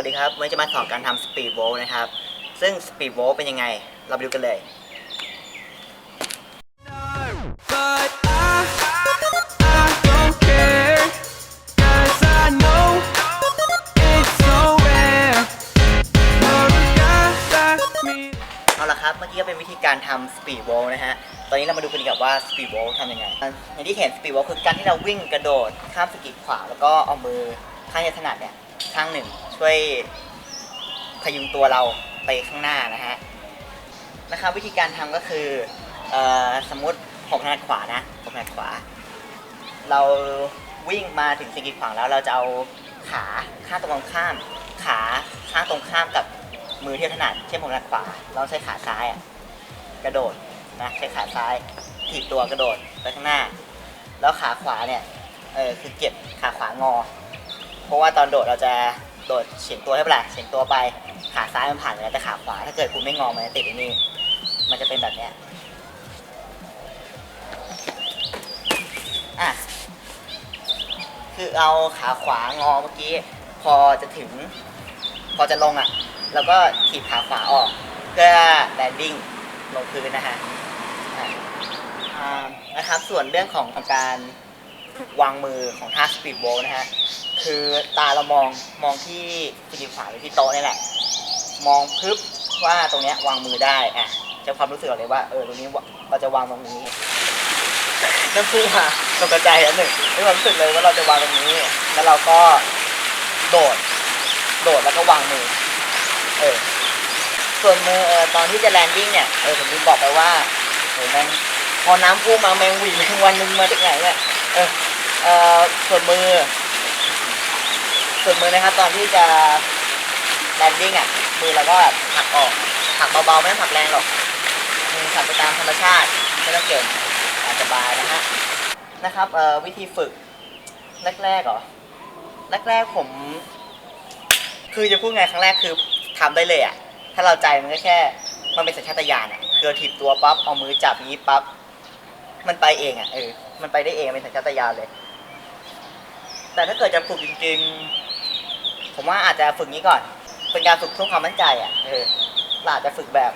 วัสดีครับวันนี้จะมาสอนการทำสปีดโวลนะครับ ซึ่งสปีดโวลเป็นยังไง เราไปดูกันเลย เอาละครับ เมื่อกี้ก็เป็นวิธีการทำสปีดโวลนะฮะ ตอนนี้เรามาดูกันดีกว่าว่าสปีดโวลทำยังไง อย่างที่เห็นสปีดโวลคือการที่เราวิ่งกระโดดข้ามสกิดขวาแล้วก็เอามือข้างที่ถนัดเนี่ยข้างหนึ่ง ช่วยพยุงตัวเราไปข้างหน้านะฮะนะครับวิธีการทำก็คือออสมมติผมถนัดขวานะผมถนัดขวา เราวิ่งมาถึงสิ่งกิดขวางแล้วเราจะเอาขาข้างตรงข้าม ขาข้างตรงข้ามกับมือที่ถนัดเช่นผมถนัดขวา เราใช้ขาซ้ายอะกระโดดนะใช้ขาซ้ายถีบตัวกระโดดไปข้างหน้า แล้วขาขวาเนี่ยเออคือเก็บขาขวางอ เพราะว่าตอนโดดเราจะ โดดเฉียงตัวใช่ปะล่ะเฉียงตัวไปขาซ้ายมันผ่านไปแล้วแต่ขาขวา ถ้าเกิดคุณไม่งอมันจะติดไอ้นี่มันจะเป็นแบบเนี้ยอะคือเอาขาขวางอเมื่อกี้ พอจะถึง พอจะลงอะ แล้วก็ถีบขาขวาออกเพื่อแลนดิ้งลงพื้นนะฮะอะอ่านะครับส่วนเรื่องของการ วางมือของท่าสปีดโบนะฮะ คือตาเรามองมองที่สกิดขวาหรือที่โต๊ะนี่แหละ มองพึบว่าตรงเนี้ยวางมือได้อะจะความรู้สึกเลยว่าเออตรงนี้เราจะวางตรงนี้นั่นคือมาตกใจอันหนึ่งมีความรู้สึกเลยว่าเราจะวางตรงนี้ แล้วเราก็โดด โดดแล้วก็วางมือ เออ ส่วนมือเออตอนที่จะแลนดิ้งเนี่ย เออผมลืมบอกไปว่าโอ้แมงพอน้ำพุ่งมาแมงหวีแมงวันนึงมาจากไหนเนี่ย เออ เออส่วนมือ ส่วนมือนะครับ ตอนที่จะแลนดิ้งอะ มือเราก็แบบผลักออกผลักเบาๆไม่ต้องผลักแรงหรอกมือผลักไปตามธรรมชาติไม่ต้องเก่งสบายนะฮะนะครับเอ่อวิธีฝึกแรกๆเหรอแรกๆผม คือจะพูดไงครั้งแรกคือทำได้เลยอะ ถ้าเราใจมันก็แค่ มันเป็นสัญชาตญาณอะคือเราถีบตัวปั๊บเอามือจับนี้ปั๊บมันไปเองอะเออมันไปได้เองเป็นสัญชาตญาณเลย แต่ถ้าเกิดจะฝึกจริงๆ ผมว่าอาจจะฝึกนี้ก่อน เป็นการฝึกเพิ่มความมั่นใจอะเออเราอาจจะฝึกแบบ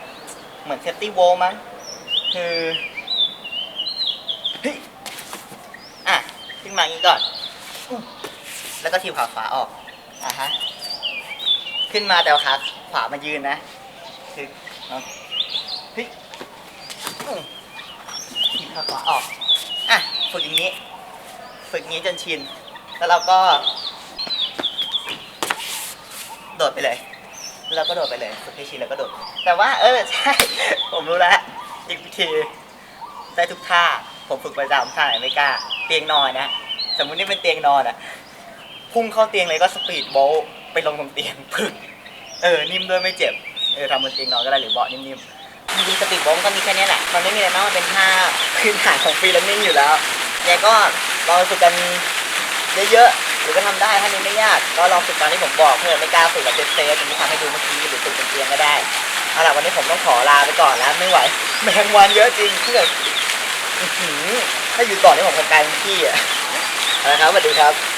เหมือนเซฟตี้โวมั้งคือเฮ้ยอะขึ้นมาอย่างนี้ก่อน แล้วก็ทีบขาขวาออกอะฮะขึ้นมาแต่ว่าขาขวามันยืนนะคือเฮ้ยทีบขาขวาออกอะฝึกอย่างนี้ ฝึกอย่างนี้จนชิน แล้วเราก็ โดดไปเลยแล้วเราก็โดดไปเลยฝึกให้ชินแล้วก็โดด แต่ว่า เออใช่ผมรู้แล้วอีกวิธีได้ทุกท่า ผมฝึกประจำท่าไหนไม่กล้า เตียงนอนนะ สมมุตินี่เป็นเตียงนอนอะพุ่งเข้าเตียงเลยก็สปีดโบ๊ทไปลงตรงเตียงพึกเออ นิ่มด้วยไม่เจ็บ เออทำบนเตียงนอนก็ได้หรือเบาะนิ่มๆจริงๆสปีดโบ๊ทมันก็มีแค่นี้แหละ มันไม่มีอะไรมากมันเป็นท่าพื้นฐานของฟรีแลนซ์นิ่งอยู่แล้วยังก็ลองฝึกกัน เยอะๆหรือก็ทำได้ถ้านี้ไม่ยาก ก็ลองฝึกตามที่ผมบอกเพื่อไม่กล้าฝึกแบบเซฟเซฟอย่างที่ทำให้ดูเมื่อกี้หรือฝึกเป็นเตียงก็ได้เอาล่ะวันนี้ผมต้องขอลาไปก่อนแล้วไม่ไหวแมงวันเยอะจริงเพื่อนถ้าอยู่ต่อนี่ผมคงกลายเป็นพี่อะเอาละครับสวัสดีครับ